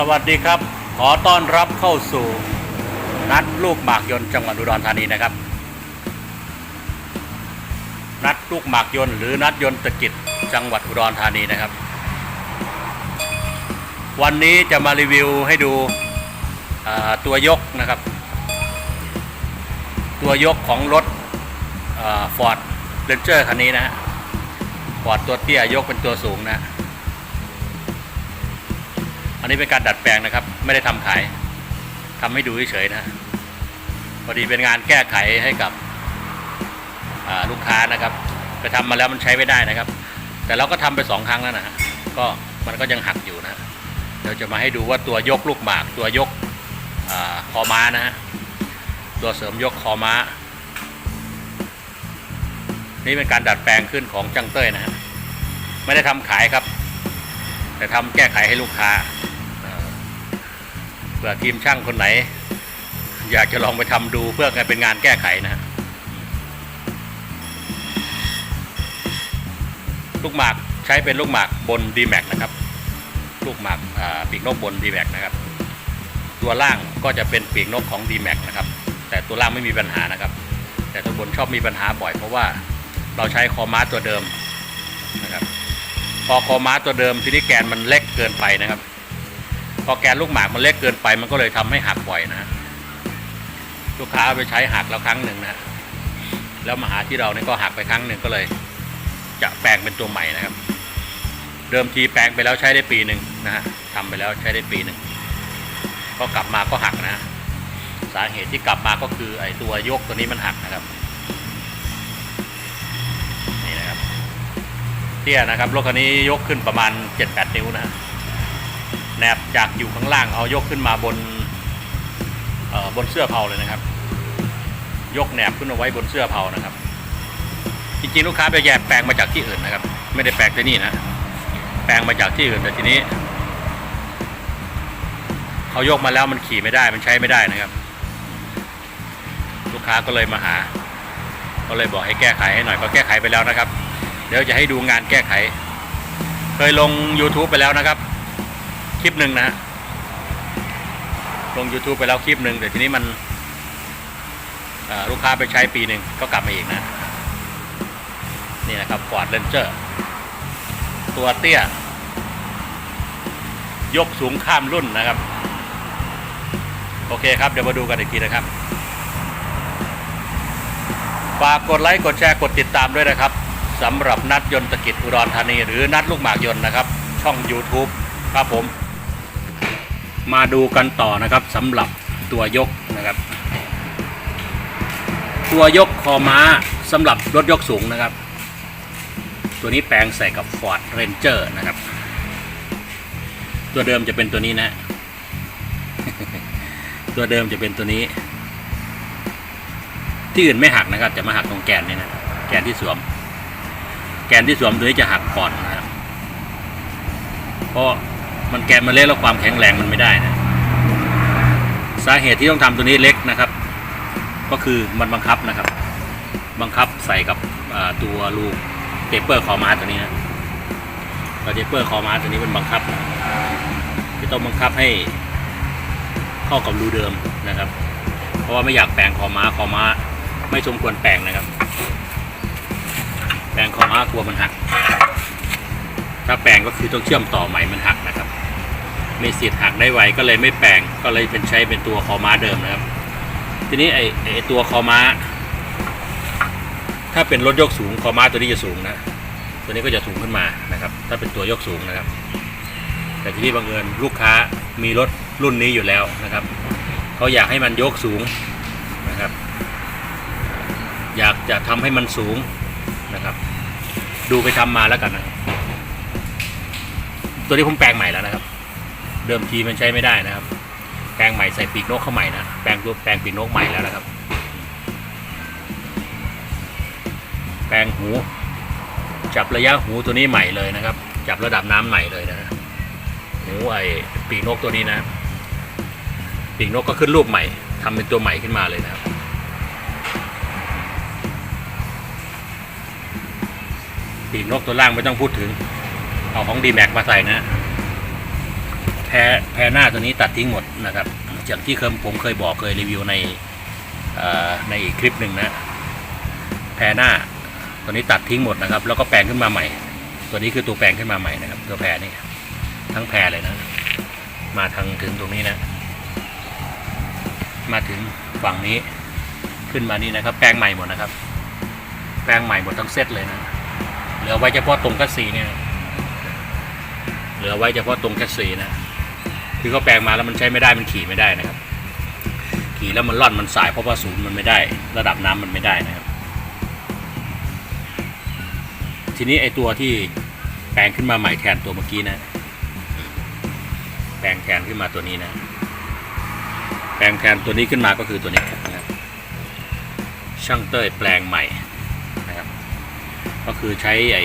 สวัสดีครับ ขอต้อนรับเข้าสู่นัดลูกหมากยนต์จังหวัดอุดรธานีนะครับ นัดลูกหมากยนต์หรือนัดยนต์ตะกิจจังหวัดอุดรธานีนะครับ วันนี้จะมารีวิวให้ดูตัวยกนะครับ ตัวยกของรถฟอร์ดเรนเจอร์คันนี้นะฮะฟอร์ดตัวเตี้ยยกเป็นตัวสูงนะอั นนี้เป็นการดัดแปลงนะครับ ไม่ได้ทำขายทำให้ดูเฉยๆนะพอดีเป็นงานแก้ไขให้กับลูกค้านะครับไปทำมาแล้วมันใช้ไม่ได้นะครับ แต่เราก็ทำไปสองครั้งแล้วนะฮะก็มันก็ยังหักอยู่นะเดี๋ยวจะมาให้ดูว่าตัวยกลูกหมาก ตัวยกอคอม้านะฮะตัวเสริมยกคอม้า นี่เป็นการดัดแปลงขึ้นของจังเต้ยนะฮะไม่ได้ทำขายครับ แต่ทำแก้ไขให้ลูกค้า เผื่อทีมช่างคนไหน อยากจะลองไปทำดูเพื่อเป็นงานแก้ไขนะฮะลูกหมากใช้เป็นลูกหมากบน d m a x นะครับ ลูกหมากปีกนกบน d m a x นะครับ ตัวล่างก็จะเป็นปีกนกของ d m a x นะครับ แต่ตัวล่างไม่มีปัญหานะครับ แต่ตัวบนชอบมีปัญหาบ่อยเพราะว่าเราใช้คอม้าตัวเดิมนะครับ พอคอม้าตัวเดิมทีนี้แกนมันเล็กเกินไปนะครับ พอแกนลูกหมากมันเล็กเกินไป มันก็เลยทำให้หักบ่อยนะลูกค้าเอาไปใช้หักแล้วครั้งหนึ่งนะฮะแล้วมาหาที่เราเนี่ยก็หักไปครั้งหนึ่งก็เลย จะแปลงเป็นตัวใหม่นะครับ เดิมทีแปลงไปแล้วใช้ได้ปีหนึ่งนะฮะทำไปแล้วใช้ได้ปีหนึ่งก็กลับมาก็หักนะ สาเหตุที่กลับมาก็คือไอ้ตัวยกตัวนี้มันหักนะครับนี่นะครับเตี้ยนะครับรถคันนี้ยกขึ้นประมาณ 7-8 นิ้วนะฮะ แนบจากอยู่ข้างล่างเอายกขึ้นมาบนบนเสื้อเผาเลยนะครับ ยกแหนบขึ้นมาไว้บนเสื้อเผานะครับ จริงๆลูกค้าไปแยกแปลงมาจากที่อื่นนะครับ ไม่ได้แปลงที่นี่นะ แปลงมาจากที่อื่นแต่ทีนี้เขายกมาแล้วมันขี่ไม่ได้มันใช้ไม่ได้นะครับ ลูกค้าก็เลยมาหา ก็เลยบอกให้แก้ไขให้หน่อยก็แก้ไขไปแล้วนะครับ เดี๋ยวจะให้ดูงานแก้ไข เคยลง YouTube ไปแล้วนะครับ คลิปหนึ่งนะลง YouTube ไปแล้วคลิปหนึ่งแต่ทีนี้มันลูกค้าไปใช้ปีหนึ่งก็กลับมาอีกนะ นี่นะครับ Ford Ranger ตัวเตี้ย ยกสูงข้ามรุ่นนะครับ โอเคครับ เดี๋ยวมาดูกันอีกทีนะครับ ฝากกดไลค์ กดแชร์ กดติดตามด้วยนะครับสำหรับนัดยนต์ตะกิจอุดรธานี หรือนัดลูกหมากยนต์นะครับ ช่อง YouTube ครับผม มาดูกันต่อนะครับสำหรับตัวยกนะครับ ตัวยกคอม้าสำหรับรถยกสูงนะครับ ตัวนี้แปลงใส่กับ Ford Ranger นะครับ ตัวเดิมจะเป็นตัวนี้นะ ตัวเดิมจะเป็นตัวนี้ ที่อื่นไม่หักนะครับ จะมาหักตรงแกนนี่นะแกนที่สวม แกนที่สวมตัวนี้จะหักก่อนนะครับเพราะ มันแกนมันเล็กแล้วความแข็งแรงมันไม่ได้นะสาเหตุที่ต้องทำตัวนี้เล็กนะครับ ก็คือมันบังคับนะครับ บังคับใส่กับตัวลูกเทปเปอร์คอมาตัวนี้นะตัวเทปเปอร์คอมาตัวนี้มันบังคับจะต้องบังคับให้เข้ากับรูเดิมนะครับ เพราะว่าไม่อยากแปลงคอมาคอมาไม่สมควรแปลงนะครับ แปลงคอมากลัวมันหัก ถ้าแปลงก็คือต้องเชื่อมต่อใหม่มันหักนะครับ มีสิทธิ์หักได้ไวก็เลยไม่แปลงก็เลยเป็นใช้เป็นตัวคอม้าเดิมนะครับ ทีนี้ไอไอตัวคอม้า ถ้าเป็นรถยกสูงคอม้าตัวนี้จะสูงนะตัวนี้ก็จะสูงขึ้นมานะครับ ถ้าเป็นตัวยกสูงนะครับ แต่ที่นี้บังเอิญลูกค้ามีรถรุ่นนี้อยู่แล้วนะครับเขาอยากให้มันยกสูงนะครับ อยากจะทำให้มันสูงนะครับ ดูไปทำมาแล้วกันนะตัวนี้ผมแปลงใหม่แล้วนะครับ เดิมทีมันใช้ไม่ได้นะครับ แปลงใหม่ใส่ปีกนกเข้าใหม่นะ แปลงตัวแปลงปีกนกใหม่แล้วนะครับ แปลงหู จับระยะหูตัวนี้ใหม่เลยนะครับ จับระดับน้ำใหม่เลยนะหูไอปีกนกตัวนี้นะ ปีกนกก็ขึ้นรูปใหม่ทำเป็นตัวใหม่ขึ้นมาเลยนะครับปีกนกตัวล่างไม่ต้องพูดถึง เอาของดีแม็กมาใส่นะ แทรแพรหน้าตัวนี้ตัดทิ้งหมดนะครับจากที่เคยผมเคยบอกเคยรีวิวในในอีกคลิปหนึ่งนะแพรหน้า ตัวนี้ตัดทิ้งหมดนะครับ แล้วก็แปลงขึ้นมาใหม่ ตัวนี้คือตัวแปลงขึ้นมาใหม่นะครับ ตัวแพรนี่ทั้งแพรเลยนะ มาทางถึงตรงนี้นะ มาถึงฝั่งนี้ขึ้นมานี่นะครับ แปลงใหม่หมดนะครับ แปลงใหม่หมดทั้งเซตเลยนะเหลือไว้เฉพาะตรงกัสซีเนี่ยเหลือไว้เฉพาะตรงแคสซีนะ คือเขาแปลงมาแล้วมันใช้ไม่ได้มันขี่ไม่ได้นะครับ ขี่แล้วมันร่อนมันสายเพราะว่าศูนย์มันไม่ได้ ระดับน้ำมันไม่ได้นะครับ ทีนี้ไอตัวที่แปลงขึ้นมาใหม่แทนตัวเมื่อกี้นะ แปลงแทนขึ้นมาตัวนี้นะ แปลงแทนตัวนี้ขึ้นมาก็คือตัวนี้นะครับช่างเต้ยแปลงใหม่นะครับ ก็คือใช้ไอ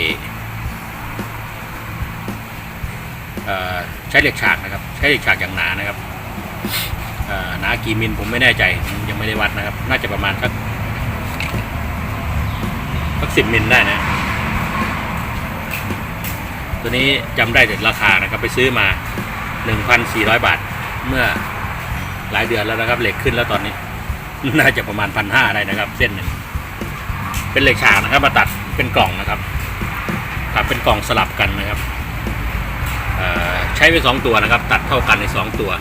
ใช้เหล็กฉากนะครับ ใช้เหล็กฉากอย่างหนานะครับหนากี่มิลผมไม่แน่ใจยังไม่ได้วัดนะครับ น่าจะประมาณสักสักสิบมิลได้นะ ตัวนี้จำได้แต่ราคานะครับ ไปซื้อมา1,400บาท เมื่อหลายเดือนแล้วนะครับ เหล็กขึ้นแล้วตอนนี้ น่าจะประมาณพันห้าได้นะครับ เส้นหนึ่งเป็นเหล็กฉากนะครับ มาตัดเป็นกล่องนะครับตัดเป็นกล่องสลับกันนะครับ ใช้ไปสองตัวนะครับ ตัดเท่ากันในสองตัว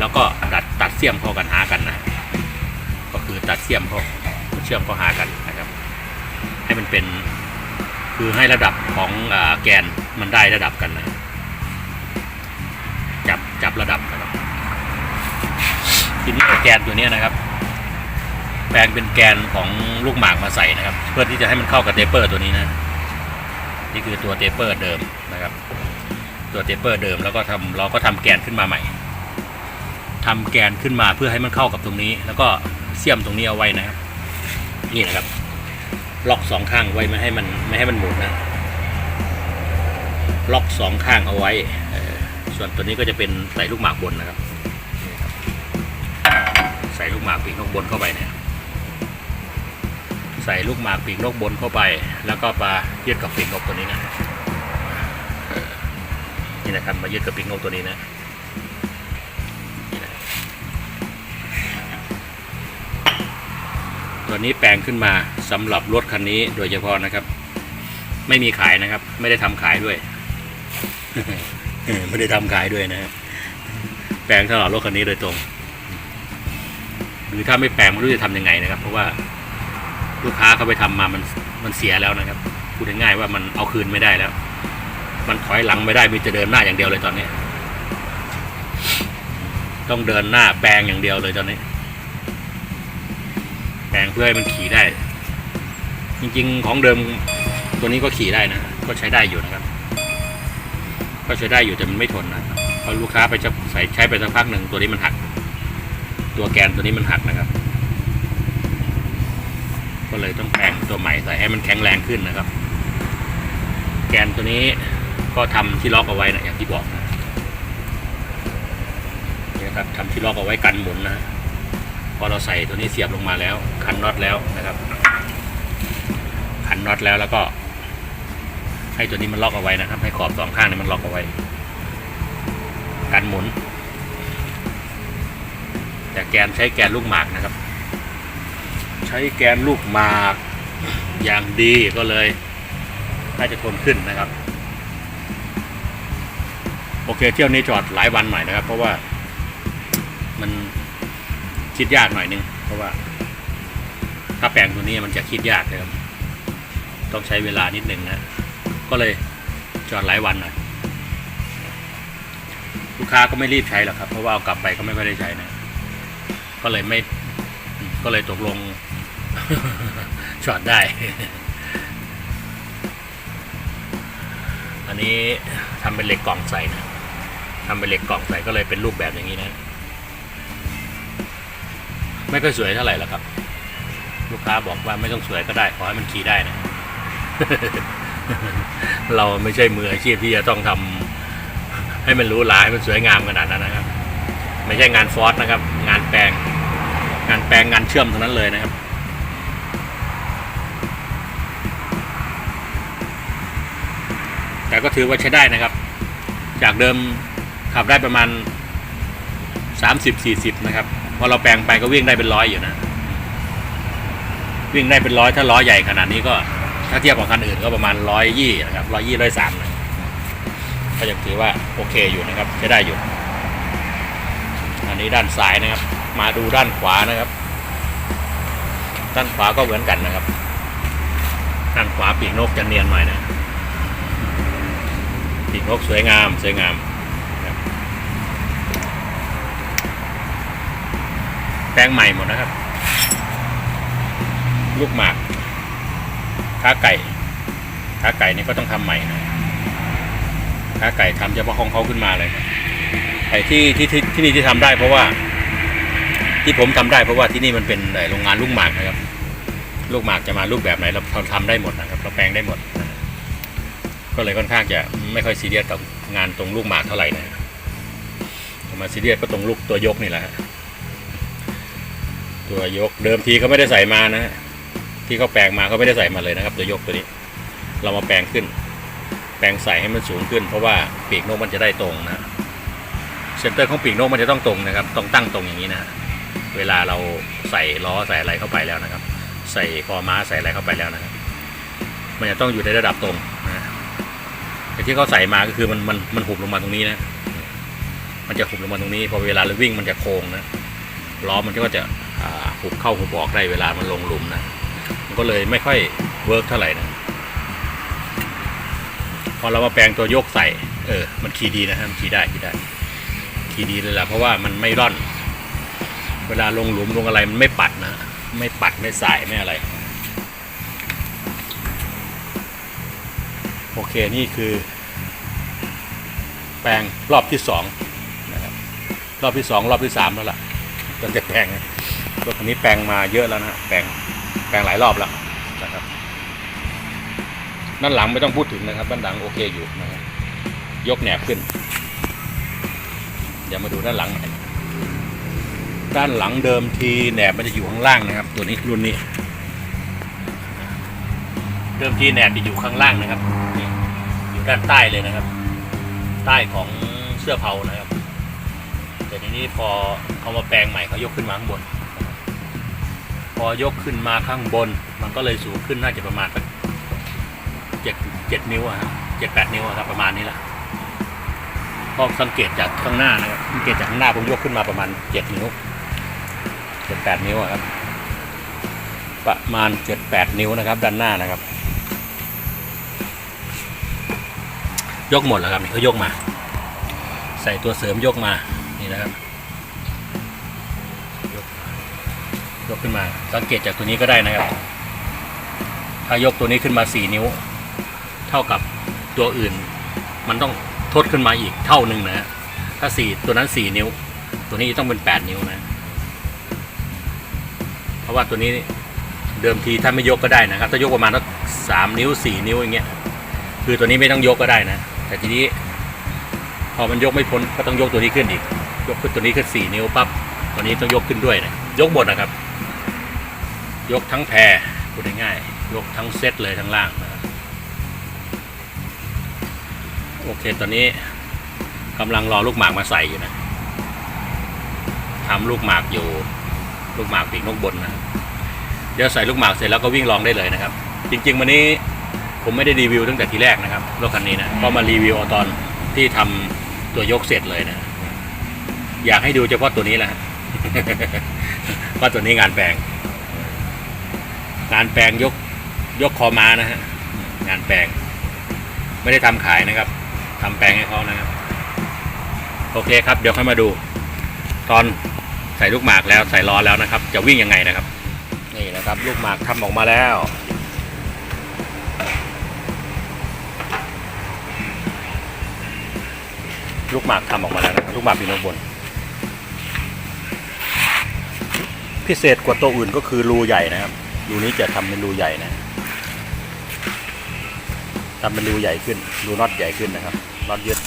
แล้วก็ตัดตัดเสียมเข้ากันหากันนะก็คือตัดเสียมเข้าเชื่อมเข้าหากันนะครับ ให้มันเป็นคือให้ระดับของอแกนมันได้ระดับกันนะจับจับระดับนะครับทีนี้แกนตัวเนี้ยนะครับ แปลงเป็นแกนของลูกหมากมาใส่นะครับ เพื่อที่จะให้มันเข้ากับเทปเปอร์ตัวนี้นะ นี่คือตัวเทปเปอร์เดิมนะครับ ตัวเทปเปอร์เดิมแล้วก็ทำเราก็ทำแกนขึ้นมาใหม่ทำแกนขึ้นมาเพื่อให้มันเข้ากับตรงนี้ แล้วก็เสียมตรงนี้เอาไว้นะครับ นี่นะครับ ล็อกสองข้างไว้ไม่ให้มันไม่ให้มันหมุนนะ ล็อกสองข้างเอาไว้ ส่วนตัวนี้ก็จะเป็นใส่ลูกหมากบนนะครับนี่ครับใส่ลูกหมากปีกนกบนเข้าไปเนี่ยใส่ลูกหมากปีกนกบนเข้าไป แล้วก็มายึดกับปีกนกตัวนี้นะ นี่นะครับ มายึดกับปีกนกตัวนี้นะตัวนี้แปลงขึ้นมาสำหรับรถคันนี้โดยเฉพาะนะครับ ไม่มีขายนะครับ ไม่ได้ทำขายด้วยไม่ได้ทำขายด้วยนะฮะแปลงสำหรับรถคันนี้โดยตรงหรือถ้าไม่แปลงไม่รู้จะทำยังไงนะครับ เพราะว่าลูกค้าเขาไปทำมามันมันเสียแล้วนะครับพูดง่ายๆว่ามันเอาคืนไม่ได้แล้ว มันถอยหลังไม่ได้มีแต่เดินหน้าอย่างเดียวเลยตอนนี้ ต้องเดินหน้าแปลงอย่างเดียวเลยตอนนี้ แปลงเพื่อให้มันขี่ได้ จริงๆของเดิมตัวนี้ก็ขี่ได้นะ ก็ใช้ได้อยู่นะครับ ก็ใช้ได้อยู่แต่มันไม่ทนนะพอลูกค้าไปจะใส่ใช้ไปสักพักหนึ่งตัวนี้มันหัก ตัวแกนตัวนี้มันหักนะครับ ก็เลยต้องแปลงตัวใหม่ใส่ให้มันแข็งแรงขึ้นนะครับ แกนตัวนี้ ก็ทำที่ล็อกเอาไว้นะอย่างที่บอกนะนี่ครับทำที่ล็อกเอาไว้กันหมุนนะพอเราใส่ตัวนี้เสียบลงมาแล้ว คันน็อตแล้วนะครับ คันน็อตแล้วแล้วก็ ให้ตัวนี้มันล็อกเอาไว้นะครับ ให้ขอบสองข้างนี้มันล็อกเอาไว้ กันหมุน แต่แกนใช้แกนลูกหมากนะครับ ใช้แกนลูกหมากอย่างดีก็เลย น่าจะทนขึ้นนะครับ โอเคเที่ยวนี้จอดหลายวันหน่อยนะครับ เพราะว่ามันคิดยากหน่อยนึง เพราะว่า ถ้าแปลงตัวนี้มันจะคิดยากนะครับ ต้องใช้เวลานิดนึงนะ ก็เลยจอดหลายวันหน่อยลูกค้าก็ไม่รีบใช้หรอกครับ เพราะว่าเอากลับไปก็ไม่ค่อยได้ใช้นะ ก็เลยไม่ ก็เลยตกลงจอดได้ อันนี้ทำเป็นเหล็กกล่องใส่นะ ทำเป็นเหล็กกล่องใส่ก็เลยเป็นรูปแบบอย่างนี้นะ ไม่ค่อยสวยเท่าไหร่หรอกครับ ลูกค้าบอกว่าไม่ต้องสวยก็ได้ขอให้มันขี่ได้นะ เราไม่ใช่มืออาชีพที่จะต้องทำให้มันรู้หลาให้มันสวยงามขนาดนั้นนะครับ ไม่ใช่งานฟอสนะครับ งานแปลง งานแปลงงานเชื่อมทั้งนั้นเลยนะครับแต่ก็ถือว่าใช้ได้นะครับ จากเดิม ขับได้ประมาณสามสิบสี่สิบนะครับ พอเราแปลงไปก็วิ่งได้เป็นร้อยอยู่นะ วิ่งได้เป็นร้อยถ้าล้อใหญ่ขนาดนี้ก็ ถ้าเทียบกับคันอื่นก็ประมาณร้อยยี่นะครับร้อยยี่ร้อยสามก็ยังถือว่าโอเคอยู่นะครับใช้ได้อยู่ อันนี้ด้านซ้ายนะครับ มาดูด้านขวานะครับ ด้านขวาก็เหมือนกันนะครับ ด้านขวาปีกนกจะเนียนหน่อยนะปีกนกสวยงามสวยงามครับ แปลงใหม่หมดนะครับ ลูกหมากขาไก่ขาไก่นี่ก็ต้องทำใหม่นะขาไก่ทำเฉพาะของเขาขึ้นมาเลยไอ้ที่ที่ที่ที่นี่ที่ทำได้เพราะว่า ที่ผมทำได้เพราะว่าที่นี่มันเป็นเอ่อโรงงานลูกหมากนะครับ ลูกหมากจะมารูปแบบไหนเราเราทำได้หมดนะครับ เราแปลงได้หมด ก็เลยค่อนข้างจะไม่ค่อยซีเรียสกับงานตรงลูกหมากเท่าไหร่นะมาซีเรียสก็ตรงลูกตัวยกนี่แหละ ตัวยกเดิมทีเขาไม่ได้ใส่มานะ ที่เขาแปลงมาเขาไม่ได้ใส่มาเลยนะครับ ตัวยกตัวนี้ เรามาแปลงขึ้น แปลงใส่ให้มันสูงขึ้น เพราะว่าปีกนกมันจะได้ตรงนะเซนเตอร์ของปีกนกมันจะต้องตรงนะครับต้องตั้งตรงอย่างนี้นะเวลาเราใส่ล้อใส่อะไรเข้าไปแล้วนะครับ ใส่คอม้าใส่อะไรเข้าไปแล้วนะครับ มันจะต้องอยู่ในระดับตรงนะแต่ที่เขาใส่มาก็คือมันมันมันหุบลงมาตรงนี้นะ มันจะหุบลงมาตรงนี้พอเวลาเราวิ่งมันจะโค้งนะล้อมันก็จะ หุบเข้าหุบออกได้เวลามันลงหลุมนะ มันก็เลยไม่ค่อยเวิร์กเท่าไหร่นะ พอเรามาแปลงตัวยกใส่ เออ มันขี่ดีนะฮะมันขี่ได้ขี่ได้ ขี่ดีเลยแหละเพราะว่ามันไม่ร่อน เวลาลงหลุมลงอะไรมันไม่ปัดนะ ไม่ปัดไม่สายไม่อะไร โอเคนี่คือ แปลงรอบที่สองนะครับรอบที่สองรอบที่สามแล้วล่ะตั้งแต่แปลง รถคันนี้แปลงมาเยอะแล้วนะแปลงแปลงหลายรอบแล้วนะครับด้านหลังไม่ต้องพูดถึงนะครับด้านหลังโอเคอยู่นะครับยกแหนบขึ้นเดี๋ยวมาดูด้านหลังหน่อยด้านหลังเดิมทีแหนบมันจะอยู่ข้างล่างนะครับ ตัวนี้รุ่นนี้เดิมทีแหนบจะอยู่ข้างล่างนะครับอยู่ด้านใต้เลยนะครับ ใต้ของเสื้อเผานะครับแต่ทีนี้พอเขามาแปลงใหม่เขายกขึ้นมาข้างบน พอยกขึ้นมาข้างบน มันก็เลยสูงขึ้นน่าจะประมาณสักเจ็ดเจ็ดนิ้วอะครับเจ็ดแปดนิ้วครับประมาณนี้แหละก็สังเกตจากข้างหน้านะครับสังเกตจากข้างหน้าผมยกขึ้นมาประมาณเจ็ดนิ้วเจ็ดแปดนิ้วครับ ประมาณเจ็ดแปดนิ้วนะครับ ด้านหน้านะครับ ยกหมดแล้วครับนี่เขายกมา ใส่ตัวเสริมยกมานี่นะครับ ยกขึ้นมา สังเกตจากตัวนี้ก็ได้นะครับ ถ้ายกตัวนี้ขึ้นมาสี่นิ้ว เท่ากับตัวอื่น มันต้องทดขึ้นมาอีกเท่าหนึ่งนะ ถ้าสี่ตัวนั้นสี่นิ้ว ตัวนี้ต้องเป็นแปดนิ้วนะ เพราะว่าตัวนี้เดิมทีถ้าไม่ยกก็ได้นะครับ ถ้ายกประมาณสักสามนิ้วสี่นิ้วอย่างเงี้ย คือตัวนี้ไม่ต้องยกก็ได้นะ แต่ทีนี้พอมันยกไม่พ้นก็ต้องยกตัวนี้ขึ้นอีก ยกขึ้นตัวนี้ขึ้นสี่นิ้วปั๊บตัวนี้ต้องยกขึ้นด้วยนะยกหมดนะครับ ยกทั้งแพรพูดง่ายๆยกทั้งเซตเลยทั้งล่างนะครับโอเคตอนนี้กำลังรอลูกหมากมาใส่อยู่นะทำลูกหมากอยู่ ลูกหมากปีกนกบนนะครับเดี๋ยวใส่ลูกหมากเสร็จแล้วก็วิ่งลองได้เลยนะครับ จริง ๆ วันนี้ผมไม่ได้รีวิวตั้งแต่ทีแรกนะครับรถคันนี้นะก็มารีวิวอตอนที่ทำตัวยกเสร็จเลยนะ อยากให้ดูเฉพาะตัวนี้แหละฮะเพราะตัวนี้งานแปลง งานแปลงยกยกคอม้านะฮะงานแปลง ไม่ได้ทำขายนะครับทำแปลงให้เขานะครับ โอเคครับ เดี๋ยวค่อยมาดู ตอนใส่ลูกหมากแล้วใส่ล้อแล้วนะครับ จะวิ่งยังไงนะครับ นี่นะครับ ลูกหมากทำออกมาแล้วลูกหมากทำออกมาแล้วนะครับลูกหมากปีนบน พิเศษกว่าตัวอื่นก็คือรูใหญ่นะครับ รูนี้จะทำเป็นรูใหญ่นะทำเป็นรูใหญ่ขึ้น รูน็อตใหญ่ขึ้นนะครับน็อตยึด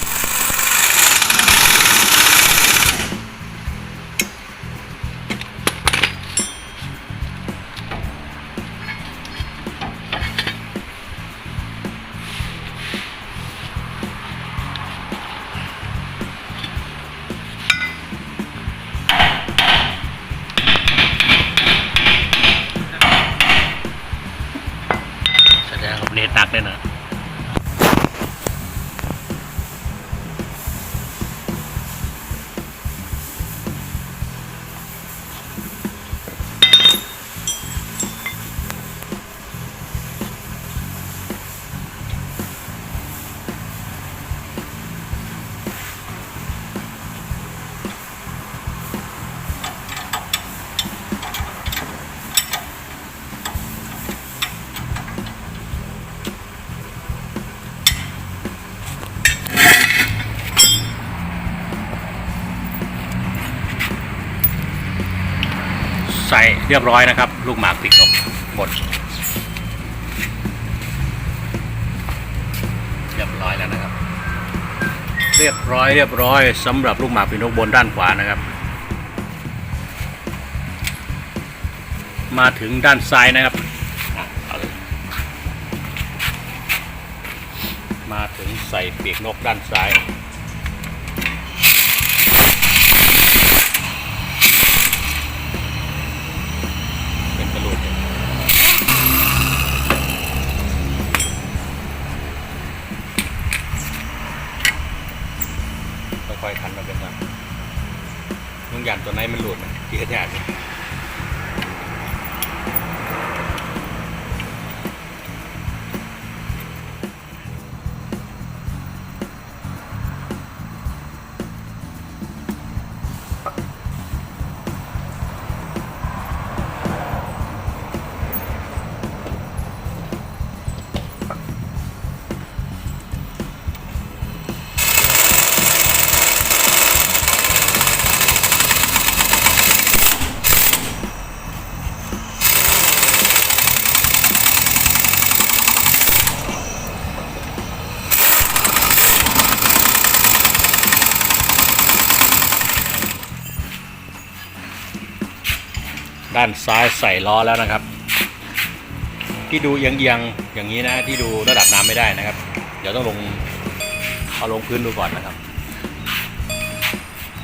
เรียบร้อยนะครับ ลูกหมากปีกนกหมด เรียบร้อยแล้วนะครับ เรียบร้อยเรียบร้อยสำหรับลูกหมากปีกนกบนด้านขวานะครับ มาถึงด้านซ้ายนะครับมาถึงใส่ปีกนกด้านซ้าย อยๆคันมาเป็นแบบนุ่งยานตัวไหนมันหลุดนะที่กระยากเลยด้านซ้ายใส่ล้อแล้วนะครับ ที่ดูเอียงๆอย่างนี้นะที่ดูระดับน้ำไม่ได้นะครับ เดี๋ยวต้องลงเอาลงพื้นดูก่อนนะครับ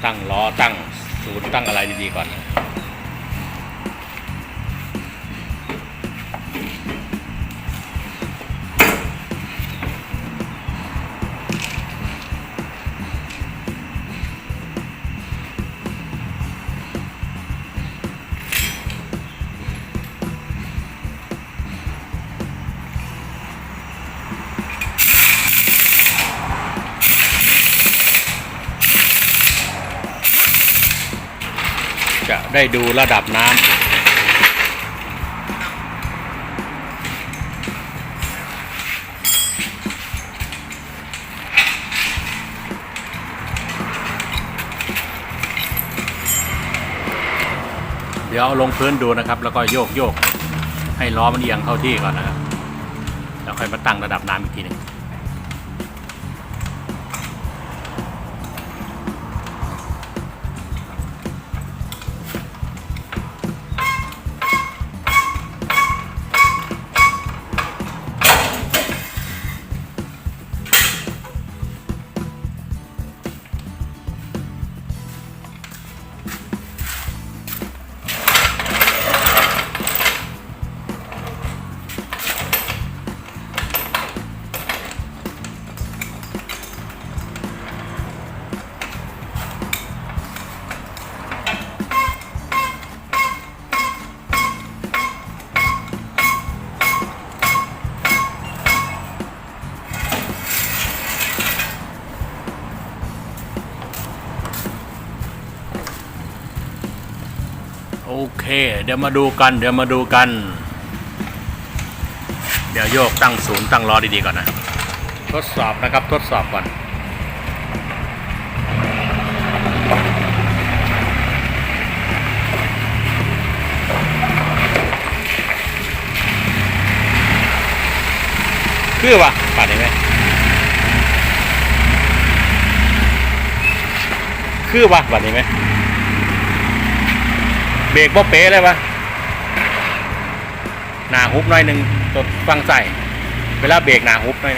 ตั้งล้อตั้งศูนย์ตั้งอะไรดีๆก่อนนะ ได้ดูระดับน้ำเดี๋ยวเอาลงพื้นดูนะครับ แล้วก็โยกโยกให้ล้อมันเอียงเข้าที่ก่อนนะครับแล้วค่อยมาตั้งระดับน้ำอีกทีหนึ่ง เดี๋ยวมาดูกัน เดี๋ยวมาดูกัน เดี๋ยวโยกตั้งศูนย์ตั้งล้อดีๆก่อนนะ ทดสอบนะครับทดสอบก่อนคือวะปัดได้ไหมคือวะปัดได้ไหม เบรกบ่เป๊ะเลยวะหนาฮุบหน่อยหนึ่งตัวฟังใส่ เวลาเบรกหนาฮุบหน่อย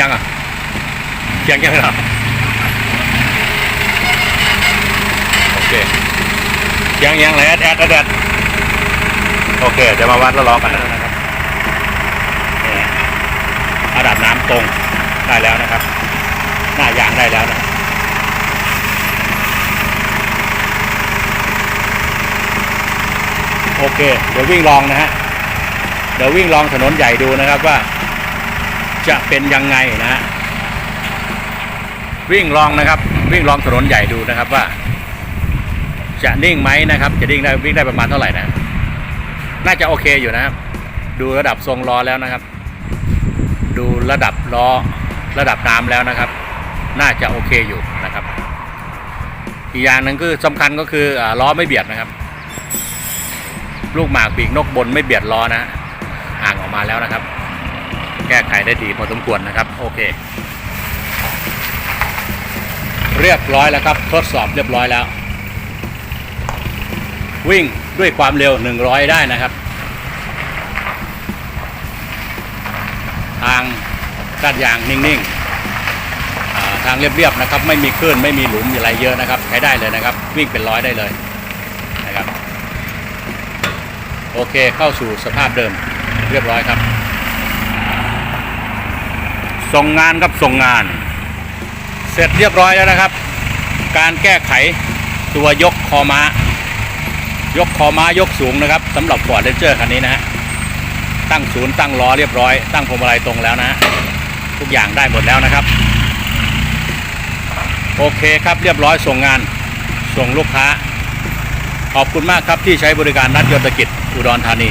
ยังอะยังยังเหรอโอเค ยังยังเลยแอดแอดแอดแอดโอเคเดี๋ยวมาวัดแล้วล้อกันนะครับระดับน้ำตรงได้แล้วนะครับ หน้ายางได้แล้วนะโอเค เดี๋ยววิ่งลองนะฮะเดี๋ยววิ่งลองถนนใหญ่ดูนะครับว่า จะเป็นยังไงนะฮะวิ่งลองนะครับ วิ่งลองถนนใหญ่ดูนะครับว่า จะนิ่งไหมนะครับ จะนิ่งได้วิ่งได้ประมาณเท่าไหร่นะ น่าจะโอเคอยู่นะครับ ดูระดับทรงล้อแล้วนะครับ ดูระดับล้อระดับน้ำแล้วนะครับ น่าจะโอเคอยู่นะครับ อีกอย่างหนึ่งคือสำคัญก็คืออล้อไม่เบียดนะครับ ลูกหมากปีกนกบนไม่เบียดล้อนะฮะห่างออกมาแล้วนะครับ แก้ไขได้ดีพอสมควรนะครับ โอเค เรียบร้อยแล้วครับ ทดสอบเรียบร้อยแล้ว วิ่งด้วยความเร็ว 100 ได้นะครับ ทางกัดยางนิ่งๆ ทางเรียบๆนะครับ ไม่มีคลื่นไม่มีหลุมอะไรเยอะนะครับ ใช้ได้เลยนะครับ วิ่งเป็นร้อยได้เลยนะครับ โอเคเข้าสู่สภาพเดิมเรียบร้อยครับ ส่งงานครับส่งงาน เสร็จเรียบร้อยแล้วนะครับ การแก้ไขตัวยกคอม้า ยกคอม้ายกสูงนะครับสำหรับ Ford Ranger คันนี้นะฮะตั้งศูนย์ตั้งล้อเรียบร้อย ตั้งพวงมาลัยตรงแล้วนะทุกอย่างได้หมดแล้วนะครับ โอเคครับเรียบร้อยส่งงานส่งลูกค้า ขอบคุณมากครับที่ใช้บริการนัดยนตกิจอุดรธานี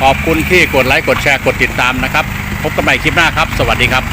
ขอบคุณที่กดไลค์กดแชร์กดติดตามนะครับ พบกันใหม่คลิปหน้าครับ สวัสดีครับ